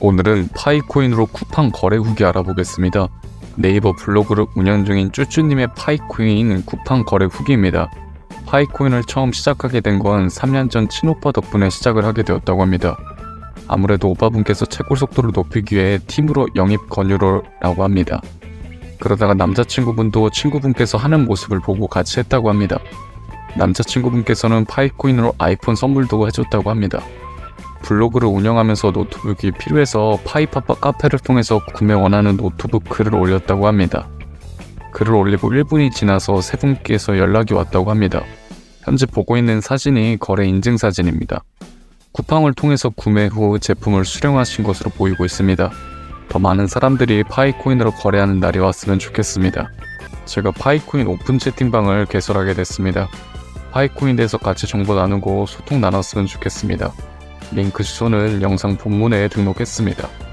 오늘은 파이코인으로 쿠팡 거래 후기 알아보겠습니다. 네이버 블로그를 운영 중인 쭈쭈님의 파이코인 쿠팡 거래 후기입니다. 파이코인을 처음 시작하게 된 건 3년 전 친오빠 덕분에 시작을 하게 되었다고 합니다. 아무래도 오빠분께서 채굴 속도를 높이기 위해 팀으로 영입 권유로라고 합니다. 그러다가 남자친구분도 친구분께서 하는 모습을 보고 같이 했다고 합니다. 남자친구분께서는 파이코인으로 아이폰 선물도 해줬다고 합니다. 블로그를 운영하면서 노트북이 필요해서 파이파파 카페를 통해서 구매 원하는 노트북 글을 올렸다고 합니다. 글을 올리고 1분이 지나서 세 분께서 연락이 왔다고 합니다. 현재 보고 있는 사진이 거래 인증 사진입니다. 쿠팡을 통해서 구매 후 제품을 수령하신 것으로 보이고 있습니다. 더 많은 사람들이 파이코인으로 거래하는 날이 왔으면 좋겠습니다. 제가 파이코인 오픈 채팅방을 개설하게 됐습니다. 파이코인 대해서 같이 정보 나누고 소통 나눴으면 좋겠습니다. 링크 주소는 영상 본문에 등록했습니다.